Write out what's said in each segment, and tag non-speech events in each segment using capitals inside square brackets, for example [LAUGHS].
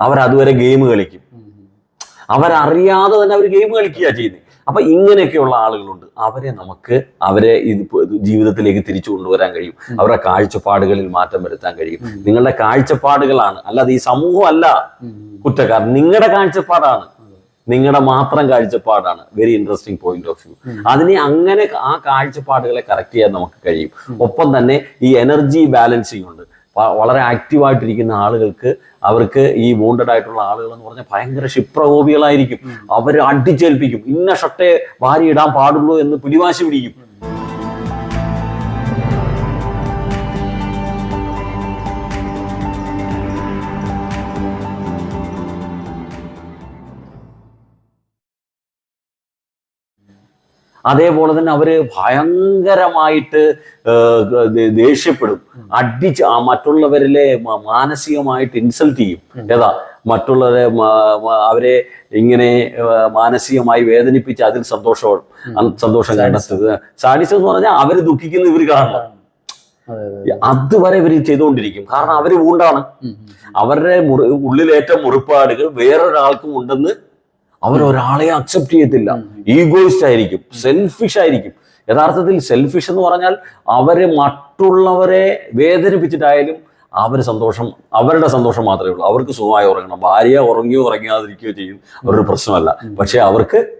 അവരതുവരെ game കളിക്കും. അവരറിയാതെ തന്നെ അവർ game കളിക്കുക ചെയ്യുന്നത് അപ്പൊ ഇങ്ങനെയൊക്കെയുള്ള ആളുകളുണ്ട്. അവരെ നമുക്ക് അവരെ ഇത് ജീവിതത്തിലേക്ക് തിരിച്ചു കൊണ്ടുവരാൻ കഴിയും. അവരുടെ കാഴ്ചപ്പാടുകളിൽ മാറ്റം വരുത്താൻ കഴിയും. നിങ്ങളുടെ കാഴ്ചപ്പാടുകളാണ്. അല്ലാതെ ഈ സമൂഹം അല്ല. കുറ്റക്കാരൻ. നിങ്ങളുടെ കാഴ്ചപ്പാടാണ്. നിങ്ങളുടെ മാത്രം കാഴ്ചപ്പാടാണ്. Very interesting point of view അതിനെ അങ്ങനെ ആ കാഴ്ചപ്പാടുകളെ കറക്റ്റ് ചെയ്യാൻ നമുക്ക് കഴിയും. ഒപ്പം തന്നെ ഈ എനർജി ബാലൻസിങ് ഉണ്ട്. വളരെ ആക്റ്റീവായിട്ടിരിക്കുന്ന ആളുകൾക്ക് അവർക്ക് ഈ വോണ്ടഡ് ആയിട്ടുള്ള ആളുകൾ എന്ന് പറഞ്ഞാൽ ഭയങ്കര ക്ഷിപ്രകോപികളായിരിക്കും. അവർ അടിച്ചേൽപ്പിക്കും. ഇന്ന ഷർട്ടേ വാരി ഇടാൻ പാടുള്ളൂ എന്ന് പിടിവാശി പിടിക്കും. അതേപോലെ തന്നെ അവർ ഭയങ്കരമായിട്ട് ദേഷ്യപ്പെടും. അടിച്ച് ആ മറ്റുള്ളവരിലെ മാനസികമായിട്ട് ഇൻസൾട്ട് ചെയ്യും. ഏതാ? മറ്റുള്ളവരെ അവരെ ഇങ്ങനെ മാനസികമായി വേദനിപ്പിച്ച് അതിൽ സന്തോഷം സന്തോഷം കണ്ടെത്തുക. സാഡിസം എന്ന് പറഞ്ഞാൽ അവർ ദുഃഖിക്കുന്ന ഇവർ കാണണം. അതെ അതെ. അതുവരെ ഇവർ ചെയ്തുകൊണ്ടിരിക്കും. കാരണം അവർ വൂണ്ടാണ് അവരുടെ മുറി ഉള്ളിലേറ്റ മുറിപ്പാടുകൾ വേറൊരാൾക്കും ഉണ്ടെന്ന് അവരൊരാളെ അക്സെപ്റ്റ് ചെയ്യത്തില്ല. ഈഗോയിസ്റ്റ് ആയിരിക്കും. സെൽഫിഷ് ആയിരിക്കും. യഥാർത്ഥത്തിൽ സെൽഫിഷ് എന്ന് പറഞ്ഞാൽ അവരെ മറ്റുള്ളവരെ വേദനിപ്പിച്ചിട്ടായാലും അവർ സന്തോഷം അവരുടെ സന്തോഷം മാത്രമേ ഉള്ളൂ. അവർക്ക് സുഖമായി ഉറങ്ങണം. ഭാര്യ ഉറങ്ങിയോ ഉറങ്ങാതിരിക്കുകയോ ചെയ്യും. അവരുടെ പ്രശ്നമല്ല. പക്ഷെ അവർക്ക്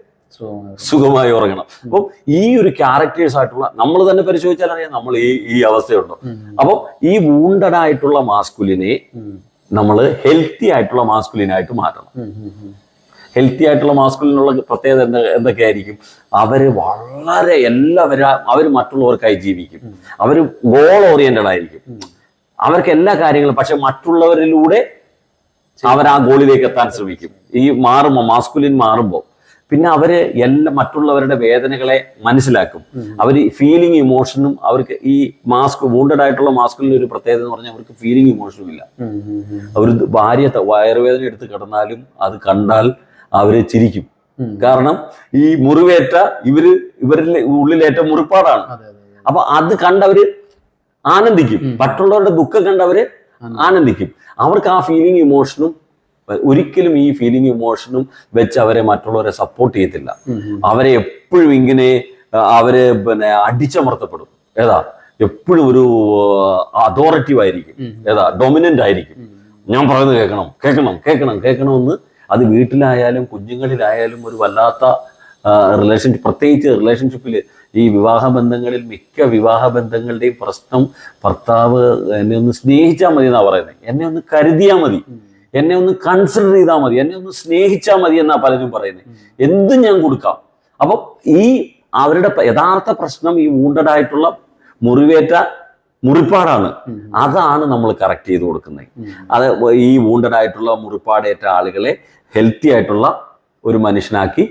സുഖമായി ഉറങ്ങണം. അപ്പം ഈ ഒരു ക്യാരക്ടേഴ്സ് ആയിട്ടുള്ള നമ്മൾ തന്നെ പരിശോധിച്ചാൽ അറിയാം നമ്മൾ ഈ ഈ അവസ്ഥയുണ്ടോ. അപ്പം ഈ വൂണ്ടഡ് ആയിട്ടുള്ള മാസ്കുലിനെ. നമ്മൾ ഹെൽത്തി ആയിട്ടുള്ള മാസ്കുലിനായിട്ട് മാറ്റണം. ഹെൽത്തി ആയിട്ടുള്ള മാസ്കുലിനുള്ള പ്രത്യേകത എന്താ എന്തൊക്കെയായിരിക്കും? അവർ വളരെ എല്ലാവരും അവർ മറ്റുള്ളവർക്കായി ജീവിക്കും. അവർ ഗോൾ ഓറിയന്റഡ് ആയിരിക്കും. അവർക്ക് എല്ലാ കാര്യങ്ങളും പക്ഷെ മറ്റുള്ളവരിലൂടെ അവർ ആ ഗോളിലേക്ക് എത്താൻ ശ്രമിക്കും. ഈ മാറുമ്പോൾ മാസ്കുലിൻ മാറുമ്പോൾ പിന്നെ അവർ എല്ലാ മറ്റുള്ളവരുടെ വേദനകളെ മനസ്സിലാക്കും. അവർ ഫീലിംഗ് ഇമോഷനും അവർക്ക് ഈ മാസ്ക് വൂണ്ടഡ് ആയിട്ടുള്ള മാസ്കുലിന് ഒരു പ്രത്യേകത എന്ന് പറഞ്ഞാൽ അവർക്ക് ഫീലിംഗ് ഇമോഷനും ഇല്ല. അവർ ഭാര്യ വയറുവേദന എടുത്ത് കിടന്നാലും അത് കണ്ടാൽ അവർ ചിരിക്കും. കാരണം ഈ മുറിവേറ്റ ഇവർ ഇവരിലെ ഉള്ളിലേറ്റ മുറിപ്പാടാണ്. അപ്പൊ അത് കണ്ടവര് ആനന്ദിക്കും. മറ്റുള്ളവരുടെ ദുഃഖം കണ്ടവര് ആനന്ദിക്കും. അവർക്ക് ആ ഫീലിംഗ് ഇമോഷനും ഒരിക്കലും ഈ ഫീലിംഗ് ഇമോഷനും വെച്ച് അവരെ മറ്റുള്ളവരെ സപ്പോർട്ട് ചെയ്യത്തില്ല. അവരെ എപ്പോഴും ഇങ്ങനെ അവരെ പിന്നെ അടിച്ചമർത്തപ്പെടും. ഏതാ? എപ്പോഴും ഒരു അതോറിറ്റീവ് ആയിരിക്കും. ഏതാ? ഡൊമിനന്റ് ആയിരിക്കും. ഞാൻ പറയുന്നത് കേൾക്കണം കേൾക്കണം കേൾക്കണം കേൾക്കണമെന്ന് അത് വീട്ടിലായാലും കുഞ്ഞുങ്ങളിലായാലും ഒരു വല്ലാത്ത റിലേഷൻഷിപ്പ് പ്രത്യേകിച്ച് റിലേഷൻഷിപ്പിൽ ഈ വിവാഹ ബന്ധങ്ങളിൽ മിക്ക വിവാഹ ബന്ധങ്ങളുടെയും പ്രശ്നം ഭർത്താവ് എന്നെ ഒന്ന് സ്നേഹിച്ചാൽ മതി എന്നാണ് പറയുന്നത് എന്നെ ഒന്ന് കരുതിയാൽ മതി. എന്നെ ഒന്ന് കൺസിഡർ ചെയ്താൽ മതി. എന്നെ ഒന്ന് സ്നേഹിച്ചാൽ മതി എന്നാണ് പലരും പറയുന്നത് എന്തും ഞാൻ കൊടുക്കാം? അപ്പം ഈ അവരുടെ യഥാർത്ഥ പ്രശ്നം ഈ wounded ആയിട്ടുള്ള മുറിവേറ്റ മുറിപ്പാടാണ്. അതാണ് നമ്മൾ കറക്റ്റ് ചെയ്ത് കൊടുക്കുന്നത്. അത് ഈ wounded ആയിട്ടുള്ള മുറിപ്പാടേറ്റ ആളുകളെ ഹെൽത്തി ആയിട്ടുള്ള ഒരു മനുഷ്യനാക്കി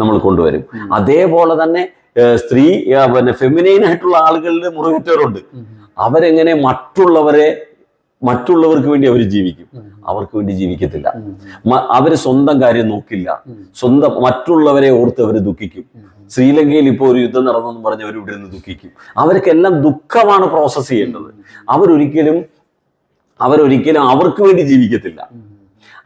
നമ്മൾ കൊണ്ടുവരും. അതേപോലെ തന്നെ സ്ത്രീ പിന്നെ ഫെമിനൈൻ ആയിട്ടുള്ള ആളുകളിൽ മുറിവേറ്റവരുണ്ട്. അവരെങ്ങനെ മറ്റുള്ളവരെ മറ്റുള്ളവർക്ക് വേണ്ടി അവർ ജീവിക്കും? അവർക്ക് വേണ്ടി ജീവിക്കത്തില്ല. അവർ സ്വന്തം കാര്യം നോക്കില്ല. സ്വന്തം മറ്റുള്ളവരെ ഓർത്ത് അവർ ദുഃഖിക്കും. ശ്രീലങ്കയിൽ ഇപ്പോൾ ഒരു യുദ്ധം നടന്നെന്ന് പറഞ്ഞ് അവർ ഇവിടെ നിന്ന് ദുഃഖിക്കും. അവർക്കെല്ലാം ദുഃഖമാണ് പ്രോസസ്സ് ചെയ്യേണ്ടത്. അവരൊരിക്കലും അവരൊരിക്കലും അവർക്ക് വേണ്ടി ജീവിക്കത്തില്ല.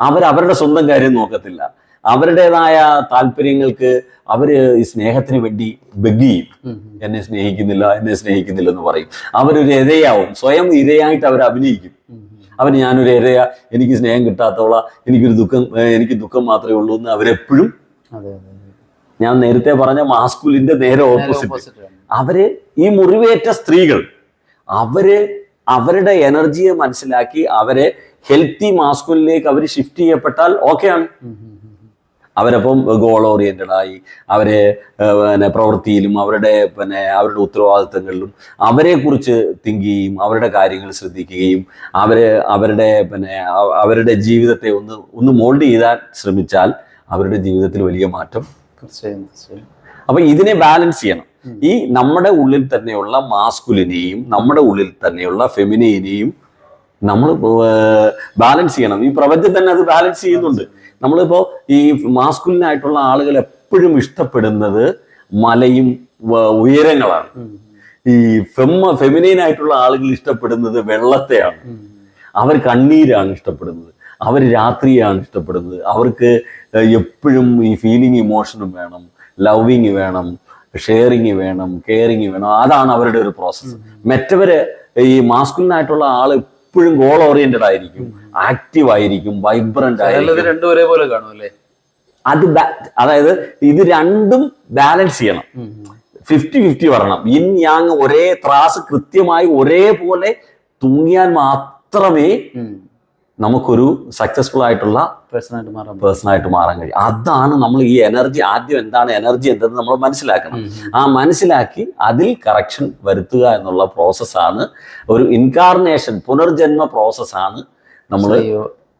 അവർ അവരുടെ സ്വന്തം കാര്യം നോക്കത്തില്ല. അവരുടേതായ താല്പര്യങ്ങൾക്ക് അവർ ഈ സ്നേഹത്തിന് വേണ്ടി ബഗ്ഗിയും എന്നെ സ്നേഹിക്കുന്നില്ല എന്നെ സ്നേഹിക്കുന്നില്ല എന്ന് പറയും. അവരൊരു ഇരയാവും. സ്വയം ഇരയായിട്ട് അവർ അഭിനയിക്കും. അവന് ഞാനൊരു ഇരയ എനിക്ക് സ്നേഹം കിട്ടാത്തവള എനിക്കൊരു ദുഃഖം എനിക്ക് ദുഃഖം മാത്രമേ ഉള്ളൂ എന്ന് അവരെപ്പോഴും. ഞാൻ നേരത്തെ പറഞ്ഞ മാസ്കുലിന്റെ നേരെ ഓപ്പോസിറ്റ് അവർ ഈ മുറിവേറ്റ സ്ത്രീകൾ അവർ അവരുടെ എനർജിയെ മനസ്സിലാക്കി അവരെ ഹെൽത്തി മാസ്കുലിലേക്ക് അവർ ഷിഫ്റ്റ് ചെയ്യപ്പെട്ടാൽ ഓക്കെയാണ്. അവരപ്പം ഗോൾ ഓറിയന്റഡ് ആയി അവരെ പിന്നെ പ്രവൃത്തിയിലും അവരുടെ പിന്നെ അവരുടെ ഉത്തരവാദിത്തങ്ങളിലും അവരെ കുറിച്ച് തിങ്ക് ചെയ്യും അവരുടെ കാര്യങ്ങൾ ശ്രദ്ധിക്കുകയും അവരെ അവരുടെ പിന്നെ അവരുടെ ജീവിതത്തെ ഒന്ന് ഒന്ന് മോൾഡ് ചെയ്താൻ ശ്രമിച്ചാൽ അവരുടെ ജീവിതത്തിൽ വലിയ മാറ്റം തീർച്ചയായും തീർച്ചയായും. അപ്പൊ ഇതിനെ ബാലൻസ് ചെയ്യണം. ഈ നമ്മുടെ ഉള്ളിൽ തന്നെയുള്ള മാസ്കുലിനെയും നമ്മുടെ ഉള്ളിൽ തന്നെയുള്ള ഫെമിനിനെയും നമ്മൾ ബാലൻസ് ചെയ്യണം. ഈ പ്രപഞ്ചം തന്നെ അത് ബാലൻസ് ചെയ്യുന്നുണ്ട്. നമ്മളിപ്പോ ഈ മാസ്കുലിനായിട്ടുള്ള ആളുകൾ എപ്പോഴും ഇഷ്ടപ്പെടുന്നത് മലയും ഉയരങ്ങളാണ്. ഈ ഫെമ്മ ഫെമിനൈൻ ആയിട്ടുള്ള ആളുകൾ ഇഷ്ടപ്പെടുന്നത് വെള്ളത്തെയാണ്. അവർ കണ്ണീരാണ് ഇഷ്ടപ്പെടുന്നത്. അവർ രാത്രിയാണ് ഇഷ്ടപ്പെടുന്നത്. അവർക്ക് എപ്പോഴും ഈ ഫീലിംഗ് ഇമോഷനും വേണം. ലവിങ് വേണം. ഷെയറിങ് വേണം. കെയറിങ് വേണം. അതാണ് അവരുടെ ഒരു പ്രോസസ്സ് മറ്റവര് ഈ മാസ്കുലിനായിട്ടുള്ള ആൾ എപ്പോഴും ഗോൾ ഓറിയന്റഡ് ആയിരിക്കും. ആക്റ്റീവ് ആയിരിക്കും. വൈബ്രന്റ് ആയിരിക്കും. രണ്ടും ഒരേപോലെ കാണും അല്ലേ? അത് അതായത് ഇത് രണ്ടും ബാലൻസ് ചെയ്യണം. ഫിഫ്റ്റി ഫിഫ്റ്റി വരണം. ഇൻ യാങ് ഒരേ ത്രാസ് കൃത്യമായി ഒരേപോലെ തൂങ്ങിയാൽ മാത്രമേ നമുക്കൊരു സക്സസ്ഫുൾ ആയിട്ടുള്ള പേഴ്സണായിട്ട് മാറാൻ പേഴ്സൺ ആയിട്ട് മാറാൻ കഴിയും. അതാണ് നമ്മൾ ഈ എനർജി ആദ്യം എന്താണ് എനർജി എന്തെന്ന് നമ്മൾ മനസ്സിലാക്കണം. ആ മനസ്സിലാക്കി അതിൽ കറക്ഷൻ വരുത്തുക എന്നുള്ള പ്രോസസ്സാണ് ഒരു ഇൻകാർണേഷൻ പുനർജന്മ പ്രോസസ്സാണ് നമ്മൾ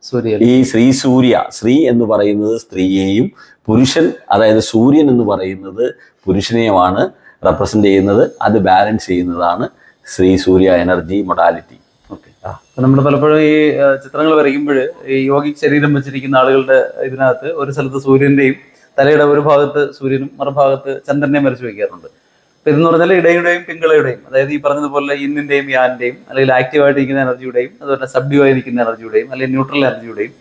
സൂര്യ ഈ ശ്രീ സൂര്യ ശ്രീ എന്ന് പറയുന്നത് സ്ത്രീയെയും പുരുഷൻ അതായത് സൂര്യൻ എന്ന് പറയുന്നത് പുരുഷനെയുമാണ് റെപ്രസെന്റ് ചെയ്യുന്നത്. അത് ബാലൻസ് ചെയ്യുന്നതാണ് ശ്രീ സൂര്യ എനർജി മൊഡാലിറ്റി നമ്മൾ പലപ്പോഴും ഈ ചിത്രങ്ങൾ വരയ്ക്കുമ്പോൾ ഈ യോഗി ശരീരം വെച്ചിരിക്കുന്ന ആളുകളുടെ ഇതിനകത്ത് ഒരു സ്ഥലത്ത് സൂര്യന്റെയും തലയുടെ ഒരു ഭാഗത്ത് സൂര്യനും മറുഭാഗത്ത് ചന്ദ്രനെയും വരച്ചു വെക്കാറുണ്ട്. അപ്പൊ ഇതെന്ന് പറഞ്ഞാൽ ഇടയുടെയും പിങ്കളയുടെയും അതായത് ഈ പറഞ്ഞതുപോലെ ഇന്നിന്റെയും യാന്റെയും അല്ലെങ്കിൽ ആക്റ്റീവ് ആയിട്ടിരിക്കുന്ന എനർജിയുടെയും അതുപോലെ സബ്ഡ്യൂ ആയിരിക്കുന്ന എനർജിയുടെയും അല്ലെങ്കിൽ ന്യൂട്രൽ എനർജിയുടെയും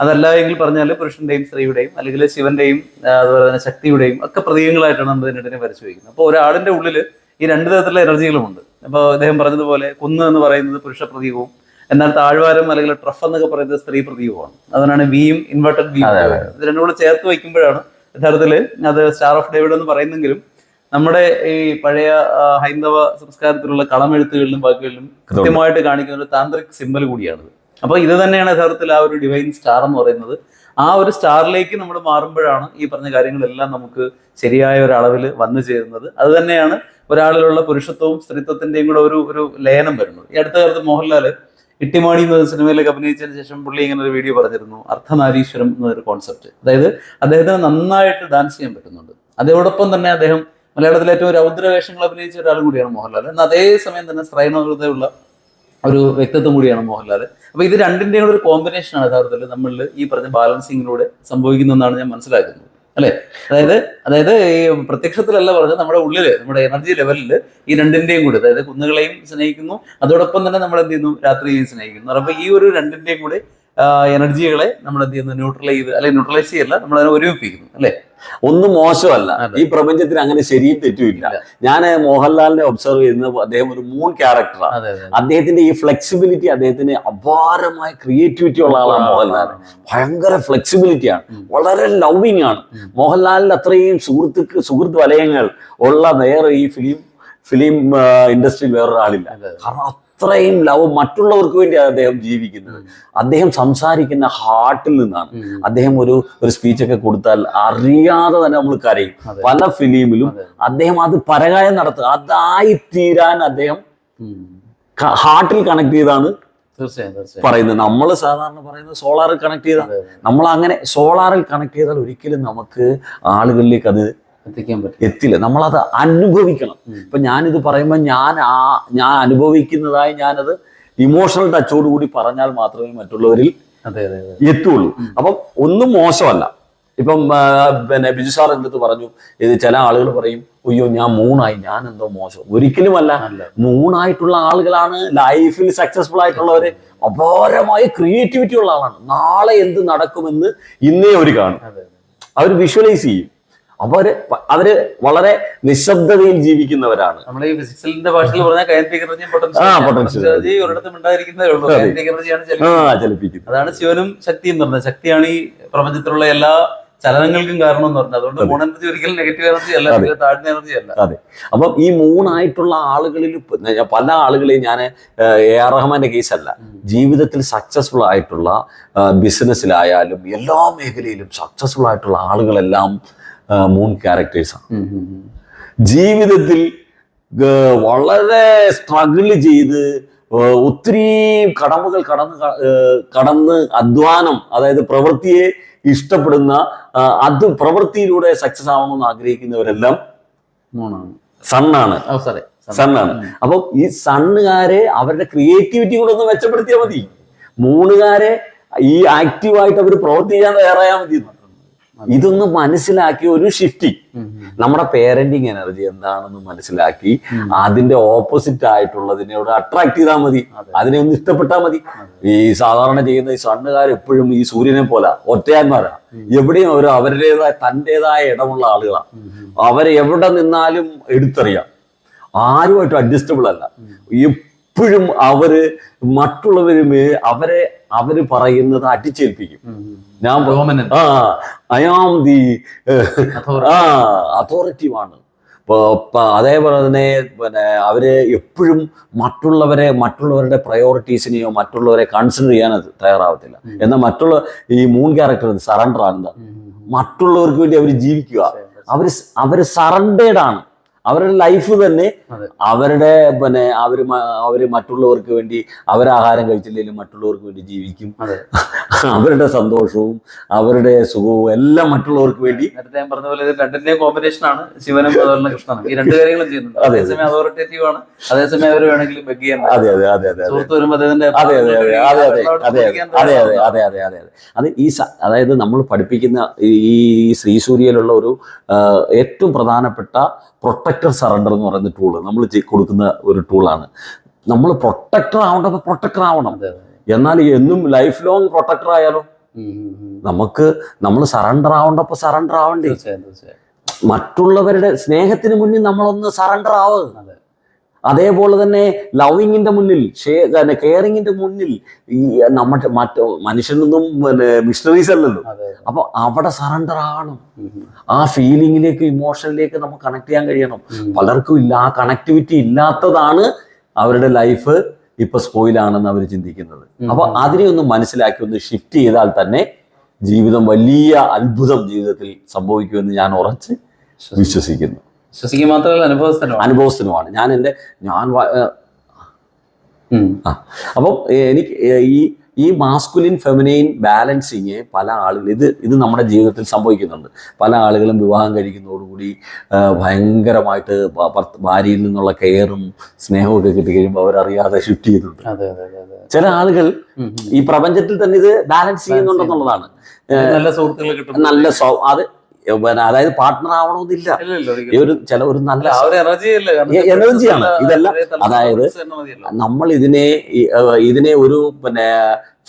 അതല്ല എങ്കിൽ പറഞ്ഞാൽ പുരുഷന്റെയും സ്ത്രീയുടെയും അല്ലെങ്കിൽ ശിവന്റെയും അതുപോലെ തന്നെ ശക്തിയുടെയും ഒക്കെ പ്രതീകങ്ങളായിട്ടാണ് നമ്മൾ ഇതിനിടനെ വരച്ചു വയ്ക്കുന്നത് അപ്പോൾ ഒരാളിന്റെ ഉള്ളിൽ ഈ രണ്ട് തരത്തിലുള്ള എനർജികളുമുണ്ട്. അപ്പോൾ അദ്ദേഹം പറഞ്ഞതുപോലെ കുന്ന് എന്ന് പറയുന്നത് പുരുഷ പ്രതീകവും എന്നാൽ താഴ്വാരം അല്ലെങ്കിൽ ട്രഫ് എന്നൊക്കെ പറയുന്നത് സ്ത്രീ പ്രതീകവുമാണ് അതിനാണ് വിയും ഇൻവെർട്ടഡ് വി ഇത് രണ്ടും കൂടെ ചേർത്ത് വയ്ക്കുമ്പോഴാണ് യഥാർത്ഥത്തിൽ അത് സ്റ്റാർ ഓഫ് ഡേവിഡ് എന്ന് പറയുന്നെങ്കിലും നമ്മുടെ ഈ പഴയ ഹൈന്ദവ സംസ്കാരത്തിലുള്ള കളമെഴുത്തുകളിലും ബാക്കികളിലും കൃത്യമായിട്ട് കാണിക്കുന്ന ഒരു താന്ത്രിക് സിമ്പൽ കൂടിയാണിത്. അപ്പൊ ഇത് തന്നെയാണ് യഥാർത്ഥത്തിൽ ആ ഒരു ഡിവൈൻ സ്റ്റാർ എന്ന് പറയുന്നത്. ആ ഒരു സ്റ്റാറിലേക്ക് നമ്മൾ മാറുമ്പോഴാണ് ഈ പറഞ്ഞ കാര്യങ്ങളെല്ലാം നമുക്ക് ശരിയായ ഒരു അളവിൽ വന്നു ചേരുന്നത്. അത് തന്നെയാണ് ഒരാളിലുള്ള പുരുഷത്വവും സ്ത്രീത്വത്തിന്റെയും കൂടെ ഒരു ഒരു ലയനം വരുന്നത്. ഈ അടുത്ത കാലത്ത് മോഹൻലാൽ ഇട്ടിമാണി എന്ന സിനിമയിലേക്ക് അഭിനയിച്ചതിന് ശേഷം പുള്ളി ഇങ്ങനെ ഒരു വീഡിയോ പറഞ്ഞിരുന്നു അർദ്ധനാരീശ്വരം എന്നൊരു കോൺസെപ്റ്റ് അതായത് അദ്ദേഹത്തിന് നന്നായിട്ട് ഡാൻസ് ചെയ്യാൻ പറ്റുന്നുണ്ട്. അതോടൊപ്പം തന്നെ അദ്ദേഹം മലയാളത്തിലെ ഏറ്റവും രൗദ്രവേഷങ്ങൾ അഭിനയിച്ച ഒരാളും കൂടിയാണ് മോഹൻലാൽ എന്നാൽ അതേ സമയം തന്നെ സ്ത്രൈണഹൃദയമുള്ള ഒരു വ്യക്തിത്വം കൂടിയാണ് മോഹൻലാൽ അപ്പൊ ഇത് രണ്ടിന്റെയും കൂടെ ഒരു കോമ്പിനേഷനാണ് യഥാർത്ഥത്തിൽ നമ്മളിൽ ഈ പറഞ്ഞ ബാലൻസിങ്ങിലൂടെ സംഭവിക്കുന്നതെന്നാണ് ഞാൻ മനസ്സിലാക്കുന്നത്. അല്ലെ? അതായത് അതായത് ഈ പ്രത്യക്ഷത്തിലല്ല പറഞ്ഞത് നമ്മുടെ ഉള്ളിൽ നമ്മുടെ എനർജി ലെവലിൽ ഈ രണ്ടിന്റെയും കൂടി അതായത് കുന്നുകളെയും സ്നേഹിക്കുന്നു. അതോടൊപ്പം തന്നെ നമ്മൾ എന്ത് ചെയ്യുന്നു? രാത്രിയെയും സ്നേഹിക്കുന്നു. അപ്പൊ ഈ ഒരു രണ്ടിന്റെയും കൂടി എനർജികളെ നമ്മൾ എന്ത് ചെയ്യുന്നു? ന്യൂട്രലൈസ് അല്ലെങ്കിൽ ന്യൂട്രലൈസ് ചെയ്യല്ല നമ്മൾ അതിനെ ഒരുമിപ്പിക്കുന്നു. അല്ലെ? ഒന്നും മോശമല്ല. ഈ പ്രപഞ്ചത്തിൽ അങ്ങനെ ശരിയും തെറ്റുമില്ല ഇല്ല. ഞാൻ മോഹൻലാലിനെ ഒബ്സർവ് ചെയ്യുന്ന അദ്ദേഹം ഒരു മൂൺ ക്യാരക്ടറാണ് അദ്ദേഹത്തിന്റെ ഈ ഫ്ലെക്സിബിലിറ്റി അദ്ദേഹത്തിന് അപാരമായ ക്രിയേറ്റിവിറ്റി ഉള്ള ആളാണ് മോഹൻലാൽ ഭയങ്കര ഫ്ലെക്സിബിലിറ്റിയാണ് ആണ്. വളരെ ലവിങ് ആണ്. മോഹൻലാലിന്റെ മോഹൻലാലിന് അത്രയും സുഹൃത്തുക്ക് സുഹൃത്ത് വലയങ്ങൾ ഉള്ള നേരെ ഈ ഫിലിം ഫിലിം ഇൻഡസ്ട്രിയിൽ വേറൊരാളില്ല. കാരണം അത്രയും ലവ് മറ്റുള്ളവർക്ക് വേണ്ടിയാണ് അദ്ദേഹം ജീവിക്കുന്നത്. അദ്ദേഹം സംസാരിക്കുന്ന ഹാർട്ടിൽ നിന്നാണ്. അദ്ദേഹം ഒരു ഒരു സ്പീച്ചൊക്കെ കൊടുത്താൽ അറിയാതെ തന്നെ നമ്മൾ കരയും. പല ഫിലിമിലും അദ്ദേഹം അത് പരകായം നടത്തുക അതായി തീരാൻ അദ്ദേഹം ഹാർട്ടിൽ കണക്ട് ചെയ്താണ് പറയുന്നത്. നമ്മൾ സാധാരണ പറയുന്നത് സോളാറിൽ കണക്ട് ചെയ്ത. അതെ, അതെ. നമ്മൾ അങ്ങനെ സോളാറിൽ കണക്ട് ചെയ്താൽ ഒരിക്കലും നമുക്ക് ആളുകളിലേക്ക് അത് എത്തിക്കാൻ പറ്റും എത്തില്ല. നമ്മളത് അനുഭവിക്കണം. ഇപ്പൊ ഞാനിത് പറയുമ്പോൾ ഞാൻ ആ ഞാൻ അനുഭവിക്കുന്നതായി ഞാനത് ഇമോഷണൽ ടച്ചോട് കൂടി പറഞ്ഞാൽ മാത്രമേ മറ്റുള്ളവരിൽ അതെ അതെ അതെ. എത്തുള്ളൂ. അപ്പം ഒന്നും മോശമല്ല. ഇപ്പം പിന്നെ ബിജു സാർ എന്റെ അടുത്ത് പറഞ്ഞു ഇത് ചില ആളുകൾ പറയും അയ്യോ ഞാൻ മൂണായി. ഞാൻ എന്തോ മോശം. ഒരിക്കലുമല്ല. അല്ല. മൂണായിട്ടുള്ള ആളുകളാണ് ലൈഫിൽ സക്സസ്ഫുൾ ആയിട്ടുള്ളവര് അപാരമായ ക്രിയേറ്റിവിറ്റി ഉള്ള ആളാണ്. നാളെ എന്ത് നടക്കുമെന്ന് ഇന്നേ അവർ കാണും. അവർ വിഷ്വലൈസ് ചെയ്യും. അപ്പൊ അവർ അവർ വളരെ നിശബ്ദതയിൽ ജീവിക്കുന്നവരാണ്. നമ്മൾ ഈ ഫിസിക്സിന്റെ ഭാഷയിൽ പറഞ്ഞാൽ അതാണ് ശിവനും ശക്തി എന്ന് പറഞ്ഞത്. ശക്തിയാണ് ഈ പ്രപഞ്ചത്തിലുള്ള എല്ലാ ചലനങ്ങൾക്കും കാരണം എന്ന് പറഞ്ഞത്. അതുകൊണ്ട് മൂൺ എനർജി ഒരിക്കലും നെഗറ്റീവ് എനർജി അല്ല താഴ്ന്ന എനർജി അല്ല. അതെ. അപ്പം ഈ മൂണായിട്ടുള്ള ആളുകളിൽ പല ആളുകളെയും ഞാൻ എ ആർ റഹ്മാന്റെ കേസല്ല ജീവിതത്തിൽ സക്സസ്ഫുൾ ആയിട്ടുള്ള ബിസിനസ്സിലായാലും എല്ലാ മേഖലയിലും സക്സസ്ഫുൾ ആയിട്ടുള്ള ആളുകളെല്ലാം മൂൺ ക്യാരക്ടേഴ്സാണ്. ജീവിതത്തിൽ വളരെ സ്ട്രഗിൾ ചെയ്ത് ഒത്തിരി കടമകൾ കടന്ന് കടന്ന് അധ്വാനം അതായത് പ്രവൃത്തിയെ ഇഷ്ടപ്പെടുന്ന അത് പ്രവൃത്തിയിലൂടെ സക്സസ് ആവണമെന്ന് ആഗ്രഹിക്കുന്നവരെല്ലാം സണ്ണാണ്. സണ്ണാണ്. അപ്പം ഈ സണ്ണുകാരെ അവരുടെ ക്രിയേറ്റിവിറ്റി കൂടെ ഒന്ന് മെച്ചപ്പെടുത്തിയാൽ മതി. മൂണുകാരെ ഈ ആക്റ്റീവായിട്ട് അവർ പ്രവർത്തിക്കാൻ തയ്യാറായാൽ മതി ഇതൊന്ന് മനസ്സിലാക്കി ഒരു ഷിഫ്റ്റിംഗ് നമ്മുടെ പേരന്റിങ് എനർജി എന്താണെന്ന് മനസ്സിലാക്കി അതിന്റെ ഓപ്പോസിറ്റ് ആയിട്ടുള്ളതിനോട് അട്രാക്ട് ചെയ്താൽ മതി. അതിനെ ഒന്ന് ഇഷ്ടപ്പെട്ടാൽ മതി. ഈ സാധാരണ ചെയ്യുന്ന ഈ സണ്ണുകാർ എപ്പോഴും ഈ സൂര്യനെ പോലെ ഒറ്റയാന്മാരാ. എവിടെയും അവർ അവരുടേതായ തന്റെതായ ഇടമുള്ള ആളുകളാണ് അവരെ എവിടെ നിന്നാലും എടുത്തറിയാം. ആരുമായിട്ടും അഡ്ജസ്റ്റബിൾ അല്ല. എപ്പോഴും അവർ മറ്റുള്ളവരുമേ അവരെ അവർ പറയുന്നത് അടിച്ചേൽപ്പിക്കും. ഞാൻ പ- Dominant. ആ ദി. ആ അതോറിറ്റീവാണ് അതേപോലെ തന്നെ പിന്നെ അവർ എപ്പോഴും മറ്റുള്ളവരെ മറ്റുള്ളവരുടെ പ്രയോറിറ്റീസിനെയോ മറ്റുള്ളവരെ കൺസിഡർ ചെയ്യാൻ അത് തയ്യാറാവത്തില്ല. എന്നാൽ മറ്റുള്ള ഈ മൂൺ ക്യാരക്ടർ സറണ്ടർ ആണ്. മറ്റുള്ളവർക്ക് വേണ്ടി അവർ ജീവിക്കുക. അവർ അവർ സറണ്ടേഡ് ആണ്. അവരുടെ ലൈഫ് തന്നെ അവരുടെ പിന്നെ അവർ അവർ മറ്റുള്ളവർക്ക് വേണ്ടി അവരാഹാരം കഴിച്ചില്ലെങ്കിലും മറ്റുള്ളവർക്ക് വേണ്ടി ജീവിക്കും അവരുടെ സന്തോഷവും അവരുടെ സുഖവും എല്ലാം മറ്റുള്ളവർക്ക് വേണ്ടി നേരത്തെ ഞാൻ പറഞ്ഞ പോലെ ഇത് രണ്ടിന്റെയും കോമ്പിനേഷൻ ആണ് ശിവനും അതുപോലെ കൃഷ്ണനും ഈ രണ്ട് കാര്യങ്ങളും ചെയ്യുന്നുണ്ട് അതേസമയം അതോറിറ്റേറ്റീവ് ആണ് അതേസമയം അവർ വേണമെങ്കിലും ബഗ് ചെയ്യാൻ അതെ അതെ അതെ അതെ അതെ അതെ അതെ അതെ അതെ അതെ അതെ അതെ അതെ അതെ ഈ അതായത് നമ്മൾ പഠിപ്പിക്കുന്ന ഈ ശ്രീസൂര്യയിലുള്ള ഒരു ഏറ്റവും പ്രധാനപ്പെട്ട പ്രൊട്ടക്ടർ സറണ്ടർ എന്ന് പറയുന്ന ടൂൾ നമ്മൾ കൊടുക്കുന്ന ഒരു ടൂളാണ് നമ്മൾ പ്രൊട്ടക്ടർ ആവേണ്ടപ്പോൾ പ്രൊട്ടക്ടർ ആവണം. എന്നാൽ എന്നും ലൈഫ് ലോങ് പ്രൊട്ടക്ടർ ആയാലോ. നമുക്ക് നമ്മൾ സറണ്ടർ ആവേണ്ടപ്പോൾ സറണ്ടർ ആവണ്ടേ? മറ്റുള്ളവരുടെ സ്നേഹത്തിന് മുന്നിൽ നമ്മളൊന്ന് സറണ്ടർ ആവുക. അതേപോലെ തന്നെ ലവിങ്ങിന്റെ മുന്നിൽ കെയറിങ്ങിന്റെ മുന്നിൽ ഈ നമ്മുടെ മറ്റ് മനുഷ്യനൊന്നും പിന്നെ മിഷണറീസ് അല്ലല്ലോ. അപ്പൊ അവിടെ സറണ്ടർ ആകണം. ആ ഫീലിങ്ങിലേക്ക് ഇമോഷനിലേക്ക് നമുക്ക് കണക്ട് ചെയ്യാൻ കഴിയണം. പലർക്കും ഇല്ല ആ കണക്ടിവിറ്റി ഇല്ലാത്തതാണ് അവരുടെ ലൈഫ് ഇപ്പൊ സ്പോയിലാണെന്ന് അവർ ചിന്തിക്കുന്നത്. അപ്പൊ അതിനെ ഒന്ന് മനസ്സിലാക്കി ഒന്ന് ഷിഫ്റ്റ് ചെയ്താൽ തന്നെ ജീവിതം വലിയ അത്ഭുതം ജീവിതത്തിൽ സംഭവിക്കുമെന്ന് ഞാൻ ഉറച്ച് വിശ്വസിക്കുന്നു. വിശ്വസിക്കുക മാത്രമല്ല അനുഭവസ്ഥനുമാണ്. അനുഭവസ്ഥനുമാണ്. ഞാൻ എന്റെ ഞാൻ ആ. അപ്പം എനിക്ക് ഈ ഈ മാസ്കുലിൻ ഫെമിനൈൻ ബാലൻസിങ് പല ആളുകൾ ഇത് ഇത് നമ്മുടെ ജീവിതത്തിൽ സംഭവിക്കുന്നുണ്ട്. പല ആളുകളും വിവാഹം കഴിക്കുന്നതോടുകൂടി ഭയങ്കരമായിട്ട് ഭാര്യയിൽ നിന്നുള്ള കെയറും സ്നേഹവും ഒക്കെ കിട്ടി കഴിയുമ്പോൾ അവരറിയാതെ ഷിഫ്റ്റ് ചെയ്യുന്നുണ്ട് ചില ആളുകൾ. ഈ പ്രപഞ്ചത്തിൽ തന്നെ ഇത് ബാലൻസ് ചെയ്യുന്നുണ്ടെന്നുള്ളതാണ്. നല്ല സുഹൃത്തുക്കൾ നല്ല അത് പിന്നെ അതായത് പാർട്ട്ണർ ആവണമെന്നില്ല. ഒരു ചില ഒരു നല്ല എനർജിയാണ്. ഇതെല്ലാം അതായത് നമ്മൾ ഇതിനെ ഇതിനെ ഒരു പിന്നെ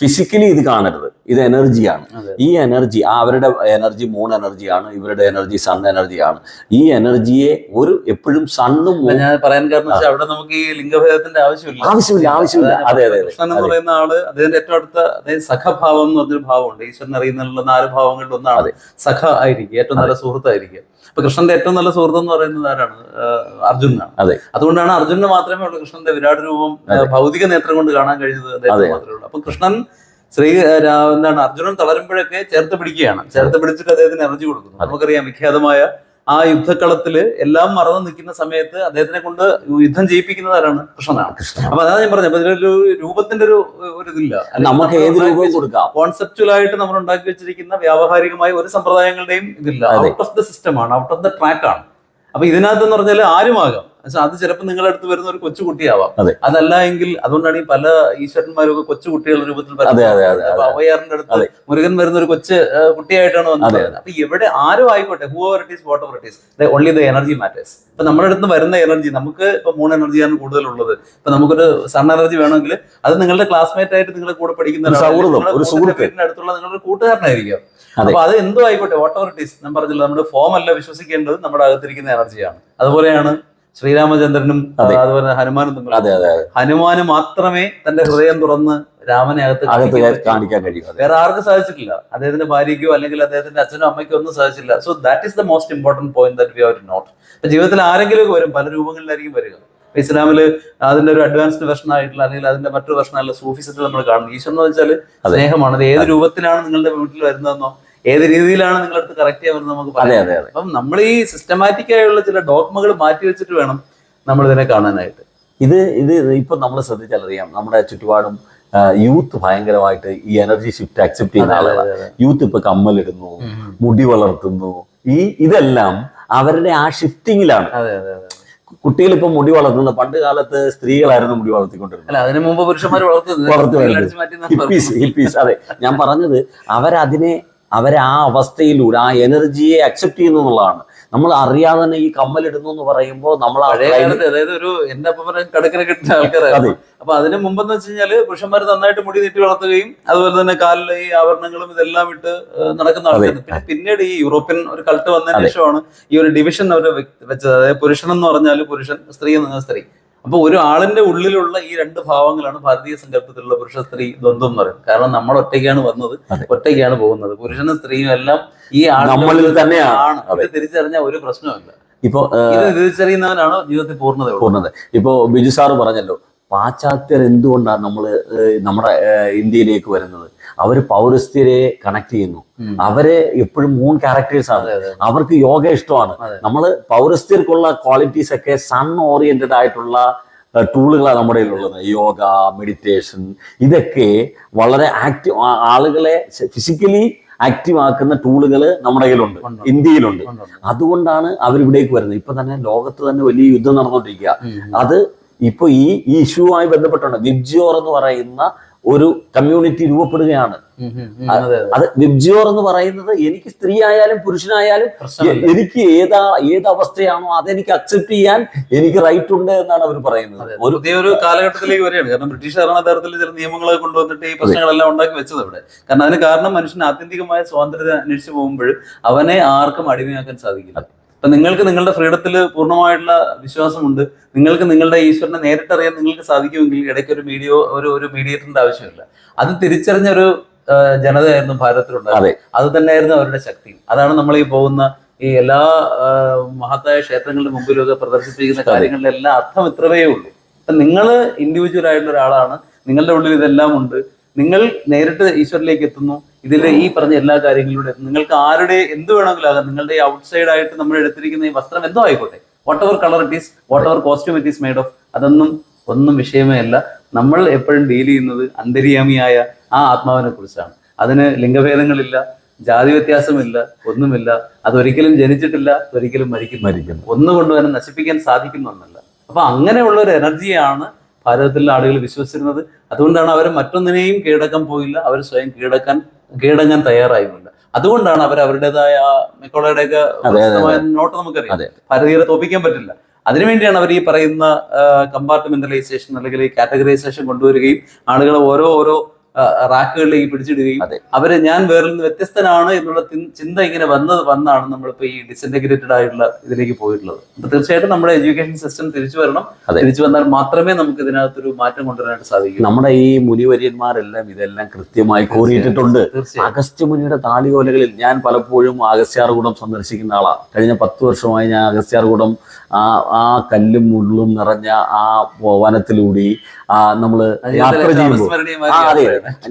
ഫിസിക്കലി ഇത് കാണരുത്. ഇത് എനർജിയാണ് ഈ എനർജി അവരുടെ എനർജി മൂൺ എനർജിയാണ് ഇവരുടെ എനർജി സൺ എനർജിയാണ് ഈ എനർജിയെ ഒരു എപ്പോഴും സണ്ണും ഞാൻ പറയാൻ കാരണം അവിടെ നമുക്ക് ഈ ലിംഗഭേദത്തിന്റെ ആവശ്യമില്ല. ആവശ്യമില്ല ആവശ്യമില്ല. അതെ അതെ കൃഷ്ണൻ എന്ന് പറയുന്ന ആൾ അദ്ദേഹത്തിന്റെ ഏറ്റവും അടുത്ത അതായത് സഖഭാവം എന്ന് പറഞ്ഞൊരു ഭാവമുണ്ട്. ഈശ്വരൻ അറിയുന്ന നാല് ഭാവങ്ങളിൽ ഒന്നാണ്. സഖ ആയിരിക്കുക ഏറ്റവും നല്ല സുഹൃത്തായിരിക്കുക. അപ്പൊ കൃഷ്ണന്റെ ഏറ്റവും നല്ല സുഹൃത്ത് എന്ന് പറയുന്നത് ആരാണ്? അർജുനാണ് അതെ. അതുകൊണ്ടാണ് അർജുനന് മാത്രമേ ഉള്ളൂ കൃഷ്ണന്റെ വിരാട് രൂപം ഭൗതിക നേത്രം കൊണ്ട് കാണാൻ കഴിഞ്ഞത് അദ്ദേഹത്തിന്. മാത്രമേ ഉള്ളൂ. അപ്പൊ കൃഷ്ണൻ ശ്രീ എന്താണ് അർജുനൻ തളരുമ്പോഴൊക്കെ ചേർത്ത് പിടിക്കുകയാണ്. ചേർത്ത് പിടിച്ചിട്ട് അദ്ദേഹത്തിന് എനർജി കൊടുക്കുന്നു. നമുക്കറിയാം വിഖ്യാതമായ ആ യുദ്ധക്കളത്തിൽ എല്ലാം മറന്നു നിൽക്കുന്ന സമയത്ത് അദ്ദേഹത്തിനെ കൊണ്ട് യുദ്ധം ചെയ്യിപ്പിക്കുന്നത് ആരാണ് കൃഷ്ണനാണ്. കൃഷ്ണ അപ്പൊ അതാണ് ഞാൻ പറഞ്ഞത്. ഇതിലൊരു രൂപത്തിന്റെ ഒരു ഒരു ഇതില്ല. നമുക്ക് ഏത് രൂപം കൊടുക്കാം. കോൺസെപ്റ്റുവൽ ആയിട്ട് നമ്മൾ ഉണ്ടാക്കി വെച്ചിരിക്കുന്ന വ്യാവഹാരികമായ ഒരു സമ്പ്രദായങ്ങളുടെയും ഇതില്ല. ഔട്ട് ഓഫ് ദ സിസ്റ്റമാണ് ഔട്ട് ഓഫ് ദ ട്രാക്ക് ആണ്. അപ്പൊ ഇതിനകത്ത് എന്ന് പറഞ്ഞാൽ ആരുമാകാം അത് ചിലപ്പോൾ നിങ്ങളുടെ അടുത്ത് വരുന്ന ഒരു കൊച്ചുകുട്ടിയാവാം. അതെ. അതല്ല എങ്കിൽ അതുകൊണ്ടാണ് ഈ പല ഈശ്വരന്മാരൊക്കെ കൊച്ചു കുട്ടികളുടെ രൂപത്തിൽ അവയാറിന്റെ അടുത്ത്. മുരുകൻ വരുന്ന ഒരു കൊച്ചു കുട്ടിയായിട്ടാണ് വന്നത്. അപ്പൊ എവിടെ ആരും ആയിക്കോട്ടെ. Whoever it is whatever it is only the energy matters ഇപ്പൊ നമ്മുടെ അടുത്ത് വരുന്ന എനർജി നമുക്ക് ഇപ്പൊ മൂൺ എനർജിയാണ് കൂടുതലുള്ളത്. ഇപ്പൊ നമുക്കൊരു സൺ എനർജി വേണമെങ്കിൽ അത് നിങ്ങളുടെ ക്ലാസ്മേറ്റ് ആയിട്ട് നിങ്ങളുടെ കൂടെ പഠിക്കുന്ന അടുത്തുള്ള നിങ്ങളുടെ കൂട്ടുകാരനായിരിക്കും. അപ്പൊ അത് എന്തോ ആയിക്കോട്ടെ വാട്ട് എവർ ഇറ്റ് ഈസ് ഞാൻ പറഞ്ഞില്ല നമ്മുടെ ഫോം അല്ല വിശ്വസിക്കേണ്ടത് നമ്മുടെ അകത്തിരിക്കുന്ന എനർജിയാണ്. അതുപോലെയാണ് ശ്രീരാമചന്ദ്രനും അതെ. അതുപോലെ ഹനുമാനും തമ്മിൽ ഹനുമാന് മാത്രമേ തന്റെ ഹൃദയം തുറന്ന് രാമനെ അകത്ത് കാണിക്കാൻ കഴിയൂ വേറെ ആർക്കും സാധിച്ചിട്ടില്ല. അദ്ദേഹത്തിന്റെ ഭാര്യയ്ക്കോ അല്ലെങ്കിൽ അദ്ദേഹത്തിന്റെ അച്ഛനോ അമ്മയ്ക്കോ ഒന്നും സാധിച്ചില്ല so that is the most important point that we have to note ജീവിതത്തിൽ ആരെങ്കിലും വരും. പല രൂപങ്ങളിലായിരിക്കും വരിക. ഇസ്ലാമിൽ അതിന്റെ ഒരു അഡ്വാൻസ്ഡ് വെർഷൻ ആയിട്ടുള്ള അല്ലെങ്കിൽ അതിന്റെ മറ്റൊരു വെർഷൻ ആയിട്ടുള്ള സൂഫിസത്തിൽ നമ്മൾ കാണുന്നത് ഈശ്വരൻ എന്ന് വെച്ചാൽ സ്നേഹമാണ്. അത് ഏത് രൂപത്തിലാണ് നിങ്ങളുടെ വീട്ടിൽ വരുന്നതെന്നോ ഏത് രീതിയിലാണ് നിങ്ങളടുത്ത് കറക്റ്റ് ചെയ്യാൻ വരുന്നത് നമുക്ക് പറയാം. അതെ അതെ അപ്പം നമ്മൾ ഈ സിസ്റ്റമാറ്റിക് ആയുള്ള ചില ഡോക്മകൾ മാറ്റി വെച്ചിട്ട് വേണം നമ്മൾ ഇതിനെ കാണാനായിട്ട്. ഇത് ഇത് ഇപ്പൊ നമ്മൾ ശ്രദ്ധിച്ചാലറിയാം നമ്മുടെ ചുറ്റുപാടും യൂത്ത് ഭയങ്കരമായിട്ട് ഈ എനർജി ഷിഫ്റ്റ് അക്സെപ്റ്റ് ചെയ്യുന്ന ആളുകളാണ് യൂത്ത് ഇപ്പൊ കമ്മലിടുന്നു മുടി വളർത്തുന്നു. ഈ ഇതെല്ലാം അവരുടെ ആ ഷിഫ്റ്റിങ്ങിലാണ് കുട്ടികൾ ഇപ്പൊ മുടി വളർത്തുന്നത് പണ്ട് കാലത്ത് സ്ത്രീകളായിരുന്നു മുടി വളർത്തിക്കൊണ്ടിരുന്നത്. അല്ല അതിനു മുമ്പ് പുരുഷന്മാർ വളർത്തുന്നത് ഹിപ്പീസ് ഹിപ്പീസ് അതെ ഞാൻ പറഞ്ഞത് അവരതിനെ അവരെ ആ അവസ്ഥയിലൂടെ ആ എനർജിയെ അക്സെപ്റ്റ് ചെയ്യുന്നു എന്നുള്ളതാണ്. നമ്മൾ അറിയാതെ തന്നെ ഈ കമ്മലിടുന്നു എന്ന് പറയുമ്പോൾ നമ്മൾ അതായത് ഒരു എന്റെ കടക്കര കിട്ടുന്ന ആൾക്കാരാണ് അപ്പൊ അതിന് മുമ്പെന്ന് വെച്ച് കഴിഞ്ഞാൽ പുരുഷന്മാർ നന്നായിട്ട് മുടി നീട്ടി വളർത്തുകയും അതുപോലെ തന്നെ കാലിലെ ഈ ആഭരണങ്ങളും ഇതെല്ലാം ഇട്ട് നടക്കുന്ന ആൾക്കാർ പിന്നെ പിന്നീട് ഈ യൂറോപ്യൻ ഒരു കൾട്ട് വന്നതിന് ശേഷമാണ് ഈ ഒരു ഡിവിഷൻ അവർ വെച്ചത്. അതായത് പുരുഷൻ എന്ന് പറഞ്ഞാൽ പുരുഷൻ സ്ത്രീ എന്ന് പറഞ്ഞാൽ സ്ത്രീ. അപ്പൊ ഒരു ആളിന്റെ ഉള്ളിലുള്ള ഈ രണ്ട് ഭാവങ്ങളാണ് ഭാരതീയ സങ്കല്പത്തിലുള്ള പുരുഷ സ്ത്രീ ദ്വന്ദ്വം എന്ന് പറയുന്നത്. കാരണം നമ്മൾ ഒറ്റയ്ക്കാണ് വന്നത് ഒറ്റയ്ക്കാണ് പോകുന്നത്. പുരുഷനും സ്ത്രീയും എല്ലാം ഈ നമ്മളിൽ തന്നെയാണ്. അത്. തിരിച്ചറിഞ്ഞ തിരിച്ചറിഞ്ഞാൽ ഒരു പ്രശ്നമില്ല ഇപ്പോ തിരിച്ചറിയുന്നവനാണ് ജീവിതത്തിൽ പൂർണത പൂർണത. ഇപ്പോ ബിജു സാറ് പറഞ്ഞല്ലോ പാശ്ചാത്യർ എന്തുകൊണ്ടാണ് നമ്മൾ നമ്മുടെ ഇന്ത്യയിലേക്ക് വരുന്നത്? അവർ പൗരസ്ത്യരെ കണക്ട് ചെയ്യുന്നു. അവരെ എപ്പോഴും മൂന്ന് ക്യാരക്ടേഴ്സ് ആണ്. അവർക്ക് യോഗ ഇഷ്ടമാണ്. നമ്മൾ പൗരസ്ത്യർക്കുള്ള ക്വാളിറ്റീസ് ഒക്കെ സൺ ഓറിയന്റഡ് ആയിട്ടുള്ള ടൂളുകളാണ് നമ്മുടെ ഉള്ളത് യോഗ മെഡിറ്റേഷൻ ഇതൊക്കെ വളരെ ആക്റ്റീവ് ആളുകളെ ഫിസിക്കലി ആക്റ്റീവ് ആക്കുന്ന ടൂളുകൾ നമ്മുടെ കയ്യിലുണ്ട്. ഇന്ത്യയിലുണ്ട്. അതുകൊണ്ടാണ് അവരിവിടേക്ക് വരുന്നത്. ഇപ്പൊ തന്നെ ലോകത്ത് തന്നെ വലിയ യുദ്ധം നടന്നുകൊണ്ടിരിക്കുക അത് ഇപ്പൊ ഈ ഈ ഇഷ്യൂവുമായി ബന്ധപ്പെട്ടുണ്ട്. വിബ്ജിയോർ എന്ന് പറയുന്ന ഒരു കമ്മ്യൂണിറ്റി രൂപപ്പെടുകയാണ്. അതെ, വിബ്ജിയോർ എന്ന് പറയുന്നത് എനിക്ക് സ്ത്രീ ആയാലും പുരുഷനായാലും എനിക്ക് ഏതാ ഏത് അവസ്ഥയാണോ അതെനിക്ക് അക്സെപ്റ്റ് ചെയ്യാൻ എനിക്ക് റൈറ്റ് ഉണ്ട് എന്നാണ് അവർ പറയുന്നത്. ഒരു ഒരു കാലഘട്ടത്തിലേക്ക് വരികയാണ്. കാരണം ബ്രിട്ടീഷ് ഭരണതരത്തിൽ ചില നിയമങ്ങളൊക്കെ കൊണ്ടുവന്നിട്ട് ഈ പ്രശ്നങ്ങളെല്ലാം ഉണ്ടാക്കി വെച്ചത് അവിടെ. കാരണം അതിന് കാരണം മനുഷ്യന് ആത്യന്തികമായ സ്വാതന്ത്ര്യം അന്വേഷിച്ച് പോകുമ്പോൾ അവനെ ആർക്കും അടിമയാക്കാൻ സാധിക്കില്ല. അപ്പൊ നിങ്ങൾക്ക് നിങ്ങളുടെ ഫ്രീഡത്തിൽ പൂർണമായിട്ടുള്ള വിശ്വാസമുണ്ട്. നിങ്ങൾക്ക് നിങ്ങളുടെ ഈശ്വരനെ നേരിട്ടറിയാൻ നിങ്ങൾക്ക് സാധിക്കുമെങ്കിൽ ഇടയ്ക്ക് ഒരു മീഡിയോ ഒരു ഒരു മീഡിയേറ്ററിന്റെ ആവശ്യമില്ല. അത് തിരിച്ചറിഞ്ഞ ഒരു ജനതയായിരുന്നു ഭാരതത്തിലുണ്ടായത് അതെ. തന്നെയായിരുന്നു അവരുടെ ശക്തി. അതാണ് നമ്മൾ ഈ പോകുന്ന ഈ എല്ലാ മഹത്തായ ക്ഷേത്രങ്ങളുടെ മുമ്പിലൊക്കെ പ്രദർശിപ്പിക്കുന്ന. കാര്യങ്ങളിലെല്ലാം അർത്ഥം ഇത്രവേ ഉള്ളൂ. അപ്പൊ നിങ്ങൾ ഇൻഡിവിജ്വൽ ആയിട്ടുള്ള ഒരാളാണ്. നിങ്ങളുടെ ഉള്ളിൽ ഇതെല്ലാം ഉണ്ട്. നിങ്ങൾ നേരിട്ട് ഈശ്വരിലേക്ക് എത്തുന്നു. ഇതിൽ ഈ പറഞ്ഞ എല്ലാ കാര്യങ്ങളിലൂടെ നിങ്ങൾക്ക് ആരുടെ എന്ത് വേണമെങ്കിലും ആകാം. നിങ്ങളുടെ ഈ ഔട്ട്സൈഡ് ആയിട്ട് നമ്മൾ എടുത്തിരിക്കുന്ന ഈ വസ്ത്രം എന്തോ ആയിക്കോട്ടെ. Whatever colour it is whatever costume it is made of അതൊന്നും ഒന്നും വിഷയമേ അല്ല. നമ്മൾ എപ്പോഴും ഡീൽ ചെയ്യുന്നത് അന്തര്യാമിയായ ആ ആത്മാവിനെ കുറിച്ചാണ്. അതിന് ലിംഗഭേദങ്ങളില്ല ജാതി വ്യത്യാസമില്ല ഒന്നുമില്ല. അതൊരിക്കലും ജനിച്ചിട്ടില്ല ഒരിക്കലും മരിക്കും മരിക്കും ഒന്നുകൊണ്ട് തന്നെ നശിപ്പിക്കാൻ സാധിക്കുന്നൊന്നല്ല അപ്പൊ അങ്ങനെയുള്ള ഒരു എനർജിയാണ് ഭാരതത്തിലെ ആളുകൾ വിശ്വസിച്ചിരുന്നത്. അതുകൊണ്ടാണ് അവർ മറ്റൊന്നിനെയും കീഴടക്കാൻ പോയില്ല. അവർ സ്വയം കീഴടക്കാൻ കീഴടങ്ങാൻ തയ്യാറായുമില്ല അതുകൊണ്ടാണ് അവർ അവരുടേതായ മെക്കോളയുടെയൊക്കെ. നോട്ട് നമുക്കറിയാം. ഭാരതീയരെ തോപ്പിക്കാൻ പറ്റില്ല. അതിനുവേണ്ടിയാണ് അവർ ഈ പറയുന്ന കമ്പാർട്ട്മെന്റലൈസേഷൻ അല്ലെങ്കിൽ ഈ കാറ്റഗറൈസേഷൻ കൊണ്ടുവരികയും ആളുകളെ ഓരോ ഓരോ റാക്കുകളിലേക്ക് പിടിച്ചിടുകയും. അവർ ഞാൻ വേറിൽ നിന്ന് വ്യത്യസ്തനാണ് എന്നുള്ള ചിന്ത ഇങ്ങനെ വന്നത് വന്നാണ് നമ്മളിപ്പോ ഈ ഡിസിന്റഗ്രേറ്റഡ് ആയിട്ടുള്ള ഇതിലേക്ക് പോയിട്ടുള്ളത്. അപ്പൊ തീർച്ചയായിട്ടും നമ്മുടെ എഡ്യൂക്കേഷൻ സിസ്റ്റം തിരിച്ചു വരണം. തിരിച്ചു വന്നാൽ മാത്രമേ നമുക്ക് ഇതിനകത്തൊരു മാറ്റം കൊണ്ടുവരാനായിട്ട് സാധിക്കൂ. നമ്മുടെ ഈ മുനിവര്യന്മാരെല്ലാം ഇതെല്ലാം കൃത്യമായി കോറിയിട്ടിട്ടുണ്ട്. അഗസ്റ്റ് മുനിയുടെ താളിയോലകളിൽ ഞാൻ പലപ്പോഴും അഗസ്ത്യാർകൂടം സന്ദർശിക്കുന്ന ആളാണ്. കഴിഞ്ഞ പത്ത് വർഷമായി ഞാൻ അഗസ്ത്യാർകൂടം ആ ആ കല്ലും മുള്ളും നിറഞ്ഞ ആ വനത്തിലൂടെ ആ നമ്മൾ യാത്ര ചെയ്യുമ്പോൾ ആ അതെ.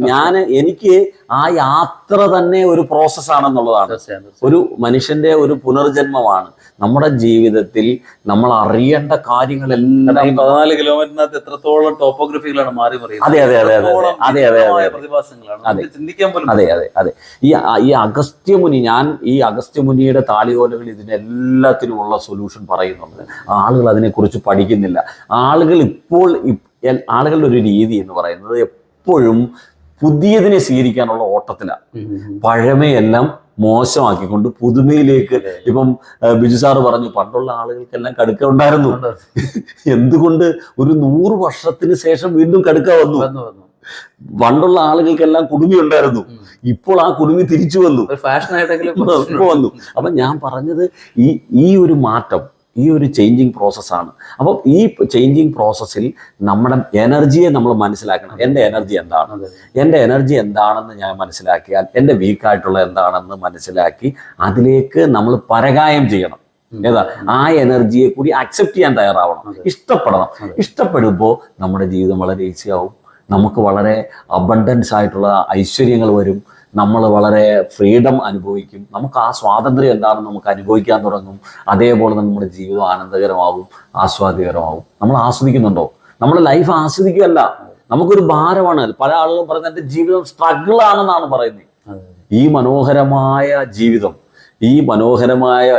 ഞാൻ എനിക്ക് ആ യാത്ര തന്നെ ഒരു പ്രോസസ് ആണെന്നുള്ളതാണ്. ഒരു മനുഷ്യന്റെ ഒരു പുനർജന്മമാണ് നമ്മുടെ ജീവിതത്തിൽ നമ്മൾ അറിയേണ്ട കാര്യങ്ങളെല്ലാം പതിനാല് കിലോമീറ്ററിനകത്ത് എത്രത്തോളം ടോപ്പോഗ്രഫികളാണ് മാറി മറിയുന്നത് അതെ, അതെ, അതെ, അതെ. അതെ, അതെ, അതെ, അതെ. പ്രതിഭാസങ്ങളാണ് അതെ. ചിന്തിക്കാൻ പോലും അതെ അതെ അതെ ഈ ഈ അഗസ്ത്യമുനി ഞാൻ ഈ അഗസ്ത്യമുനിയുടെ താളിയോലകൾ ഇതിനെല്ലാത്തിനുമുള്ള സൊല്യൂഷൻ പറയുന്നുണ്ട് ആളുകൾ അതിനെക്കുറിച്ച് പഠിക്കുന്നില്ല ആളുകൾ ഇപ്പോൾ ആളുകളുടെ ഒരു രീതി എന്ന് പറയുന്നത് എപ്പോഴും പുതിയതിനെ സ്വീകരിക്കാനുള്ള ഓട്ടത്തിലാണ്. പഴമയെല്ലാം മോശമാക്കിക്കൊണ്ട് പുതുമയിലേക്ക് ഇപ്പം ബിജു സാറ് പറഞ്ഞു പണ്ടുള്ള ആളുകൾക്കെല്ലാം കടുക്ക ഉണ്ടായിരുന്നു. [LAUGHS] എന്തുകൊണ്ട് ഒരു നൂറ് വർഷത്തിന് ശേഷം വീണ്ടും കടുക്ക വന്നു? പണ്ടുള്ള ആളുകൾക്കെല്ലാം കുടുമി ഉണ്ടായിരുന്നു. ഇപ്പോൾ ആ കുടുമി തിരിച്ചു വന്നു. ഒരു ഫാഷൻ ആയിട്ടെങ്കിലും [LAUGHS] ഇപ്പൊ വന്നു. അപ്പൊ ഞാൻ പറഞ്ഞത് ഈ ഈ ഒരു മാറ്റം ഈ ഒരു ചേഞ്ചിങ് പ്രോസസ്സാണ് അപ്പം ഈ ചേഞ്ചിങ് പ്രോസസ്സിൽ നമ്മുടെ എനർജിയെ നമ്മൾ മനസ്സിലാക്കണം. എന്റെ എനർജി എന്താണ്? എന്റെ എനർജി എന്താണെന്ന് ഞാൻ മനസ്സിലാക്കിയാൽ എന്റെ വീക്കായിട്ടുള്ള എന്താണെന്ന് മനസ്സിലാക്കി അതിലേക്ക് നമ്മൾ പരകായം ചെയ്യണം. ഏതാ? ആ എനർജിയെ കൂടി അക്സെപ്റ്റ് ചെയ്യാൻ തയ്യാറാവണം. ഇഷ്ടപ്പെടണം. ഇഷ്ടപ്പെടുമ്പോൾ നമ്മുടെ ജീവിതം വളരെ ഈസിയാവും നമുക്ക് വളരെ അബണ്ടൻസ് ആയിട്ടുള്ള ഐശ്വര്യങ്ങൾ വരും. നമ്മൾ വളരെ ഫ്രീഡം അനുഭവിക്കും. നമുക്ക് ആ സ്വാതന്ത്ര്യം എന്താണെന്ന് നമുക്ക് അനുഭവിക്കാൻ തുടങ്ങും. അതേപോലെ തന്നെ നമ്മുടെ ജീവിതം ആനന്ദകരമാവും ആസ്വാദ്യകരമാവും നമ്മൾ ആസ്വദിക്കുന്നുണ്ടോ? നമ്മുടെ ലൈഫ് ആസ്വദിക്കുകയല്ല. നമുക്കൊരു ഭാരമാണ്. പല ആളുകളും പറയുന്നത് എന്റെ ജീവിതം സ്ട്രഗിൾ ആണെന്നാണ് പറയുന്നത്. ഈ മനോഹരമായ ജീവിതം ഈ മനോഹരമായ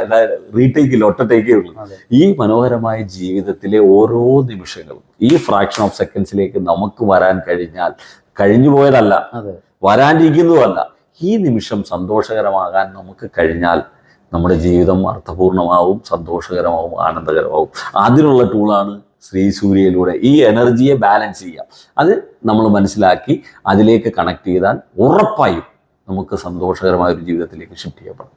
റീടേക്കില്ല ഒറ്റ ഉള്ളൂ. അതെ. ഈ മനോഹരമായ ജീവിതത്തിലെ ഓരോ നിമിഷങ്ങളും ഈ ഫ്രാക്ഷൻ ഓഫ് സെക്കൻഡ്സിലേക്ക് നമുക്ക് വരാൻ കഴിഞ്ഞാൽ കഴിഞ്ഞു പോയതല്ല അതെ. വരാനിരിക്കുന്നതുമല്ല ഈ നിമിഷം സന്തോഷകരമാകാൻ നമുക്ക് കഴിഞ്ഞാൽ നമ്മുടെ ജീവിതം അർത്ഥപൂർണമാവും സന്തോഷകരമാവും ആനന്ദകരമാവും. അതിനുള്ള ടൂളാണ് ശ്രീ സൂര്യയിലൂടെ ഈ എനർജിയെ ബാലൻസ് ചെയ്യാം അത് നമ്മൾ മനസ്സിലാക്കി അതിലേക്ക് കണക്ട് ചെയ്താൽ ഉറപ്പായും നമുക്ക് സന്തോഷകരമായ ഒരു ജീവിതത്തിലേക്ക് ഷിഫ്റ്റ് ചെയ്യപ്പെടാം.